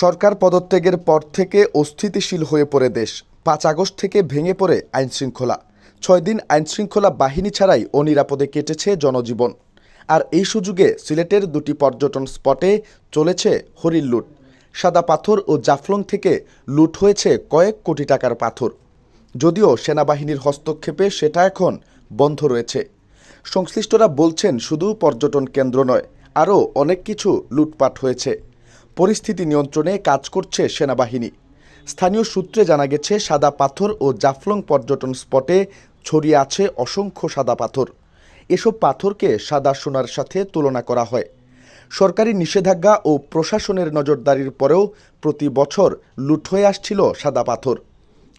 সরকার পদত্যাগের পর থেকে অস্থিতিশীল হয়ে পড়ে দেশ। পাঁচ আগস্ট থেকে ভেঙে পড়ে আইনশৃঙ্খলা। ছয় দিন আইনশৃঙ্খলা বাহিনী ছাড়াই অনিরাপদে কেটেছে জনজীবন। আর এই সুযোগে সিলেটের দুটি পর্যটন স্পটে চলেছে হরির লুট। সাদা পাথর ও জাফলং থেকে লুট হয়েছে কয়েক কোটি টাকার পাথর। যদিও সেনাবাহিনীর হস্তক্ষেপে সেটা এখন বন্ধ রয়েছে। সংশ্লিষ্টরা বলছেন শুধু পর্যটন কেন্দ্র নয়, আরও অনেক কিছু লুটপাট হয়েছে। পরিস্থিতি নিয়ন্ত্রণে কাজ করছে সেনাবাহিনী। স্থানীয় সূত্রে জানা গেছে, সাদা পাথর ও জাফলং পর্যটন স্পটে ছড়িয়ে আছে অসংখ্য সাদা পাথর। এসব পাথরকে সাদা সোনার সাথে তুলনা করা হয়। সরকারি নিষেধাজ্ঞা ও প্রশাসনের নজরদারির পরেও প্রতি বছর লুট হয়ে আসছিল সাদা পাথর।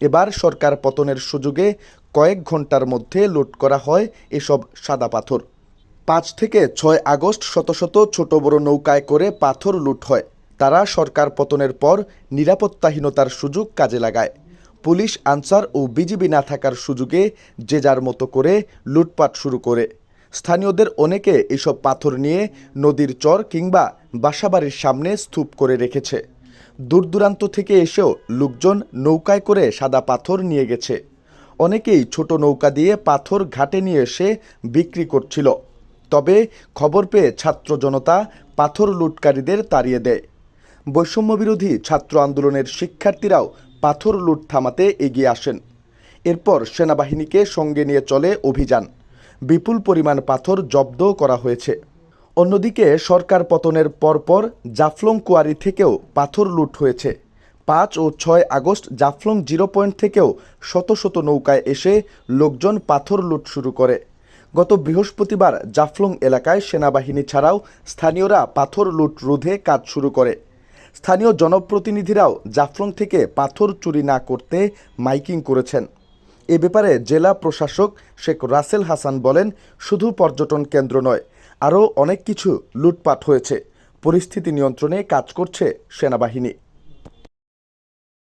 এবার সরকার পতনের সুযোগে কয়েক ঘণ্টার মধ্যে লুট করা হয় এসব সাদা পাথর। পাঁচ থেকে ছয় আগস্ট শত শত ছোট বড় নৌকায় করে পাথর লুট হয়। তারা সরকার পতনের পর নিরাপত্তাহীনতার সুযোগ কাজে লাগায়। পুলিশ আনসার ও বিজিবি না থাকার সুযোগে যে যার মতো করে লুটপাট শুরু করে। স্থানীয়দের অনেকে এসব পাথর নিয়ে নদীর চর কিংবা বাসাবাড়ির সামনে স্তূপ করে রেখেছে। দূর দূরান্ত থেকে এসেও লোকজন নৌকায় করে সাদা পাথর নিয়ে গেছে। অনেকেই ছোট নৌকা দিয়ে পাথর ঘাটে নিয়ে এসে বিক্রি করছিল। তবে খবর পেয়ে ছাত্র জনতা পাথর লুটকারীদের তাড়িয়ে দেয়। বৈষম্যবিরোধী ছাত্র আন্দোলনের শিক্ষার্থীরাও পাথর লুট থামাতে এগিয়ে আসেন। এরপর সেনাবাহিনীকে সঙ্গে নিয়ে চলে অভিযান। বিপুল পরিমাণ পাথর জব্দ করা হয়েছে। অন্যদিকে সরকার পতনের পরপর জাফলং কুয়ারি থেকেও পাথর লুট হয়েছে। পাঁচ ও ছয় আগস্ট জাফলং জিরো পয়েন্ট থেকেও শত শত নৌকায় এসে লোকজন পাথর লুট শুরু করে। গত বৃহস্পতিবার জাফলং এলাকায় সেনাবাহিনী ছাড়াও স্থানীয়রা পাথর লুট রোধে কাজ শুরু করে। স্থানীয় জনপ্রতিনিধিরাও জাফলং থেকে পাথর চুরি না করতে মাইকিং করেছেন। এ ব্যাপারে জেলা প্রশাসক শেখ রাসেল হাসান বলেন, শুধু পর্যটন কেন্দ্র নয়, আরও অনেক কিছু লুটপাট হয়েছে। পরিস্থিতি নিয়ন্ত্রণে কাজ করছে সেনাবাহিনী।